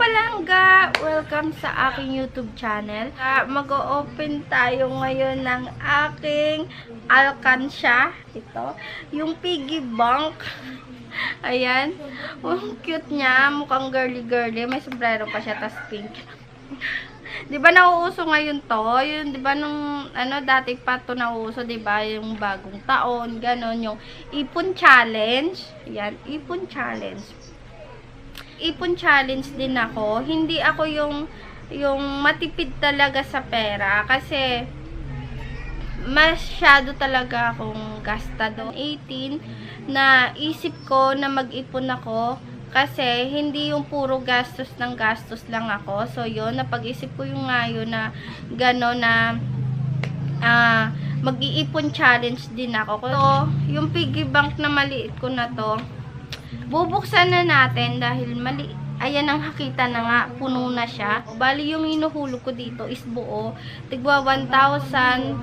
palangga! Welcome sa aking YouTube channel. Ah, Mag-o-open tayo ngayon ng aking alkansya. Ito, yung piggy bank. Ayan. Ang cute niya. Mukhang girly-girly. May sombrero pa siya, tas pink. Di ba nauuso ngayon to? Yun, di ba nung, ano, dati pa to nauuso, di ba? Yung bagong taon, ganon, yung ipon challenge. Yan, ipon challenge. Ipon challenge din ako. Hindi ako yung, yung matipid talaga sa pera. Kasi, masyado talaga akong gastado. 18, na isip ko na mag-ipon ako kasi hindi yung puro gastos ng gastos lang ako. So, yun, napag-isip ko yung nga yun na gano'n na ah, mag-iipon challenge din ako. So, yung piggy bank na maliit ko na to, bubuksan na natin dahil mali ayan ang hakita na nga, puno na siya. Bali, yung inuhulog ko dito is buo. Tigwa 1,500.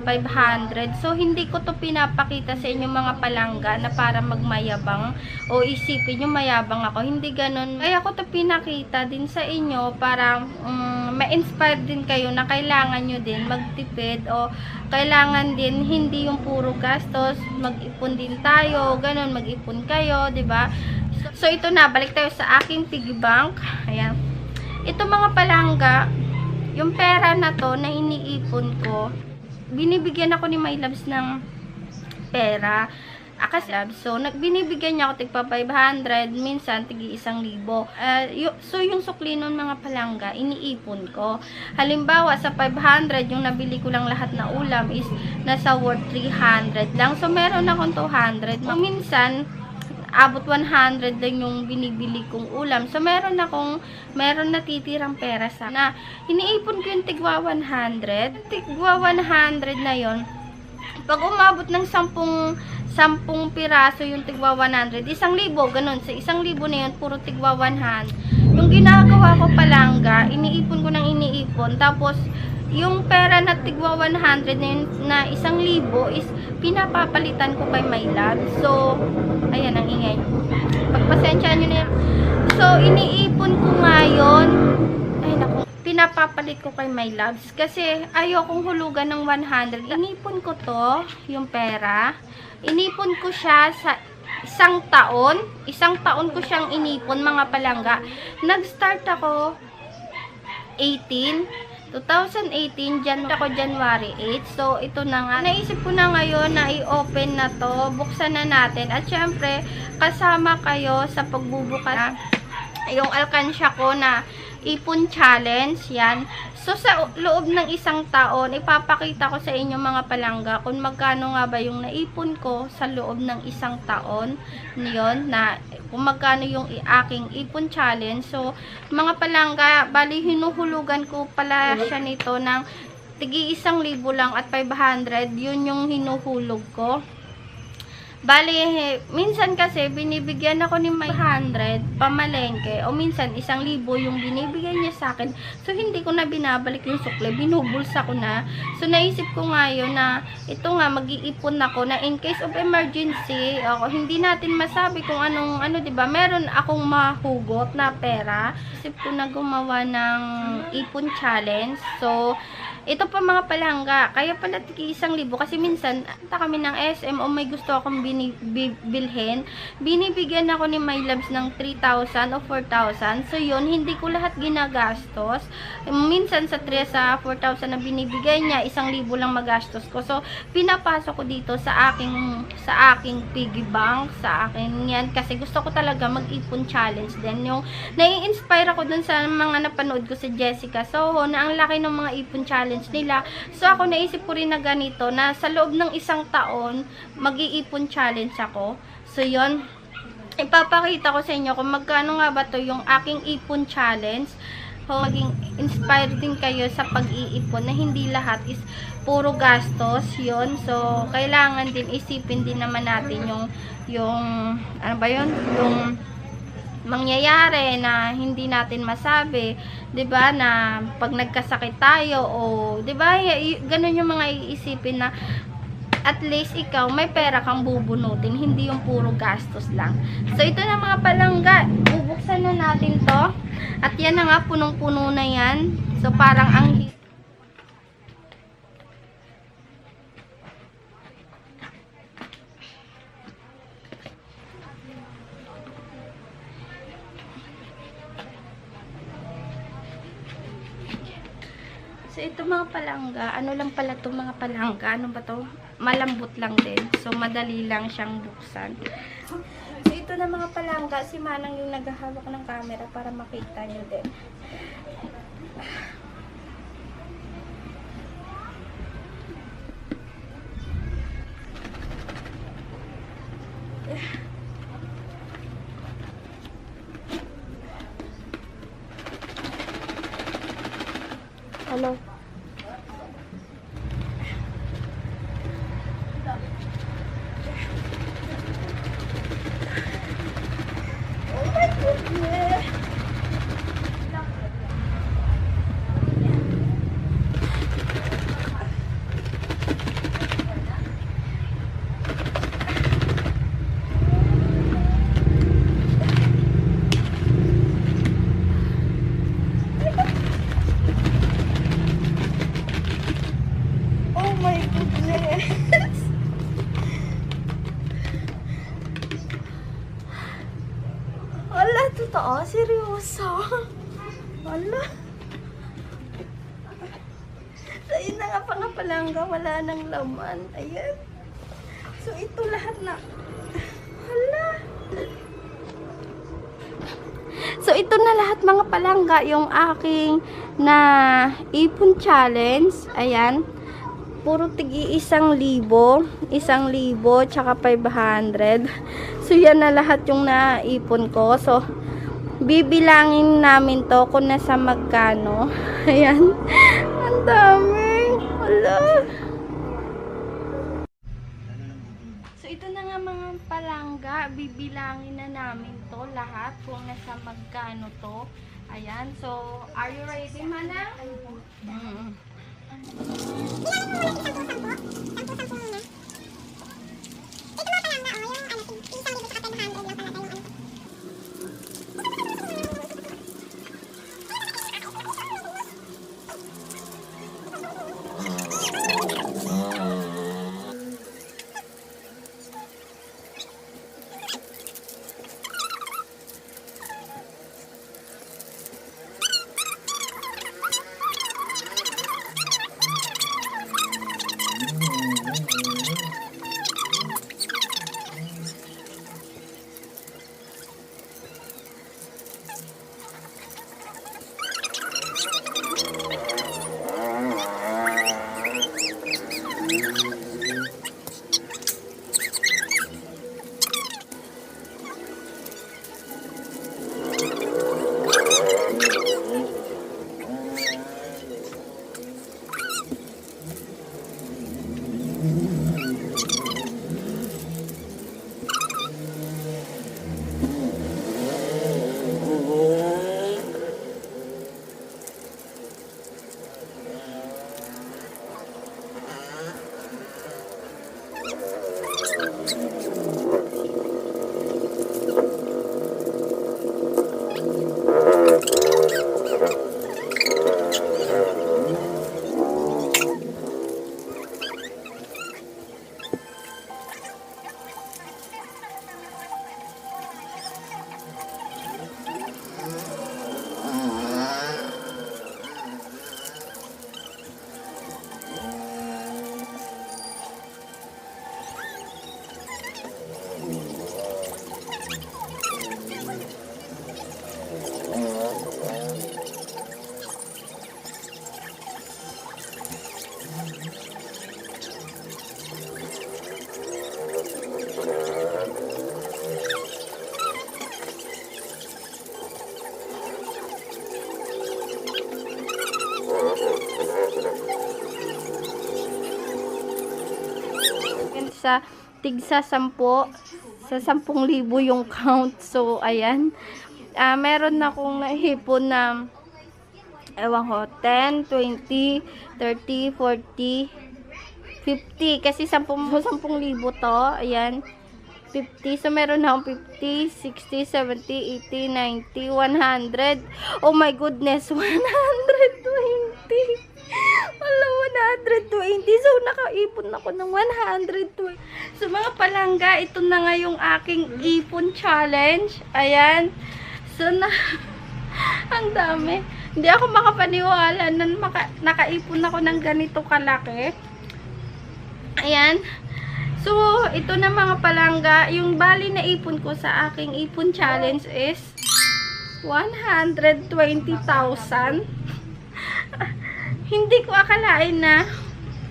So, hindi ko to pinapakita sa inyo mga palangga na para magmayabang o isipin yung mayabang ako. Hindi ganun. Kaya ko to pinakita din sa inyo para um, ma-inspire din kayo na kailangan nyo din magtipid o kailangan din hindi yung puro gastos, mag-ipon din tayo, ganun, mag-ipon kayo, ba? So, so, ito na, balik tayo sa aking piggy bank. Ayan. Ito mga palangga, yung pera na to na iniipon ko, binibigyan ako ni My Loves ng pera. Akas Loves. So, nagbinibigyan niya ako tigpa 500, minsan tigi 1,000. Uh, yu- so, yung sukli nun mga palangga, iniipon ko. Halimbawa, sa 500, yung nabili ko lang lahat na ulam is nasa worth 300 lang. So, meron akong 200. So, minsan, abot 100 lang yung binibili kong ulam. So, meron akong, meron natitirang pera sa na iniipon ko yung tigwa 100. Tigwa 100 na yon pag umabot ng 10 10 piraso yung tigwa 100, isang libo, ganun. Sa isang libo na yun, puro tigwa 100. Yung ginagawa ko palangga, iniipon ko ng iniipon. Tapos, yung pera na tigwa 100 na yun, na isang libo is pinapapalitan ko kay my love. So, ayan ang ingay. Pagpasensya nyo na yan. So, iniipon ko ngayon. Ay, naku. Pinapapalit ko kay my loves. Kasi, ayokong hulugan ng 100. Inipon ko to, yung pera. Inipon ko siya sa isang taon. Isang taon ko siyang inipon, mga palangga. Nag-start ako 18. 2018, Jan ako January 8. So, ito na nga. Naisip ko na ngayon na i-open na to. Buksan na natin. At syempre, kasama kayo sa pagbubukas yung alkansya ko na ipon challenge. Yan. So, sa loob ng isang taon, ipapakita ko sa inyo mga palangga kung magkano nga ba yung naipon ko sa loob ng isang taon. Yun, na kung magkano yung aking ipon challenge. So, mga palangga, bali hinuhulugan ko pala siya nito ng tigi isang libo lang at 500. Yun yung hinuhulog ko. Bali, minsan kasi binibigyan ako ni may 100 pamalengke o minsan isang libo yung binibigay niya sa akin. So, hindi ko na binabalik yung sukle. Binubulsa ko na. So, naisip ko ngayon na ito nga, mag-iipon ako na in case of emergency, ako, hindi natin masabi kung anong, ano, ba meron akong mahugot na pera. Isip ko na gumawa ng ipon challenge. So, ito pa mga palangga, kaya pala tiki isang libo kasi minsan, ata kami ng SM o may gusto akong bini, bi- bilhin, binibigyan ako ni My Loves ng 3,000 o 4,000. So yun, hindi ko lahat ginagastos. Minsan sa 3 sa 4,000 na binibigay niya, isang libo lang magastos ko. So, pinapasok ko dito sa aking sa aking piggy bank, sa akin yan kasi gusto ko talaga mag-ipon challenge din. Yung nai-inspire ako dun sa mga napanood ko sa Jessica Soho na ang laki ng mga ipon challenge nila. So ako naisip ko rin na ganito na sa loob ng isang taon mag-iipon challenge ako. So yon ipapakita ko sa inyo kung magkano nga ba to yung aking ipon challenge. So, maging inspired din kayo sa pag-iipon na hindi lahat is puro gastos yon So, kailangan din isipin din naman natin yung yung ano ba yon yung mangyayari na hindi natin masabi, 'di ba? Na pag nagkasakit tayo o 'di ba? Ganun yung mga iisipin na at least ikaw may pera kang bubunutin, hindi yung puro gastos lang. So ito na mga palangga, bubuksan na natin 'to. At yan na nga, punong-puno na yan. So, parang ang So, ito mga palangga, ano lang pala itong mga palangga, ano ba to? Malambot lang din. So, madali lang siyang buksan. So, ito na mga palangga, si Manang yung naghahawak ng camera para makita nyo din. Hello. Oh my goodness. Oh my goodness. Wala, totoo? Seryoso? Wala. So, yun na nga pangapalangga, wala nang laman. Ayan. So, ito lahat na. Hala. So, ito na lahat mga palangga, yung aking na ipon challenge. Ayan. Puro tigi isang libo. Isang libo, tsaka 500. So, yan na lahat yung naipon ko. So, bibilangin namin to kung nasa magkano. Ayan. Ang dami. Wala. So, ito na nga mga palangga. Bibilangin na namin to lahat kung nasa magkano to. Ayan. So, are you ready, Manang? Mm. Sa tigsa sampo sa sampung libo yung count so ayan Ah, meron na akong nahipon na ewan ko 10, 20, 30, 40 50 kasi 10, 10 libo to ayan 50. So, meron na akong 50, 60, 70, 80, 90, 100. Oh my goodness, 120. Wala, 120. So, nakaipon ako ng 120. So, mga palangga, ito na nga yung aking ipon challenge. Ayan. So, na... ang dami. Hindi ako makapaniwala na maka, nakaipon ako ng ganito kalaki. Ayan. So, ito na mga palangga. Yung bali na ipon ko sa aking ipon challenge is 120,000. Hindi ko akalain na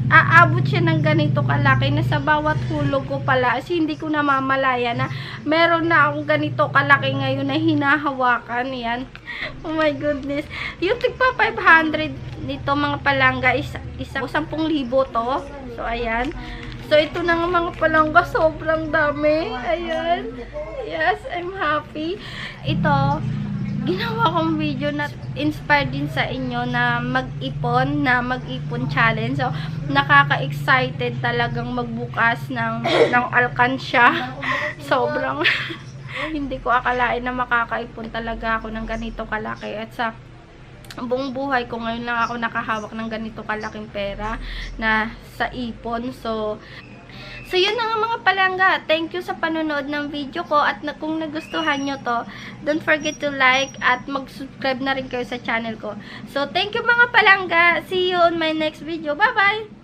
aabot siya ng ganito kalaki na sa bawat hulog ko pala. Kasi hindi ko namamalaya na meron na akong ganito kalaki ngayon na hinahawakan. Yan. Oh my goodness. Yung tigpa 500 nito mga palangga is isang 10,000 to. So ayan. So ito na nga mga palangga sobrang dami. Ayan. Yes I'm happy. Ito ginawa kong video na inspired din sa inyo na mag-ipon, na mag-ipon challenge. So, nakaka-excited talagang magbukas ng, ng alkansya. Sobrang, hindi ko akalain na makakaipon talaga ako ng ganito kalaki. At sa buong buhay ko ngayon lang ako nakahawak ng ganito kalaking pera na sa ipon. So, So, yun na mga palangga. Thank you sa panonood ng video ko. At na, kung nagustuhan nyo to, don't forget to like at mag-subscribe na rin kayo sa channel ko. So, thank you mga palangga. See you on my next video. Bye-bye!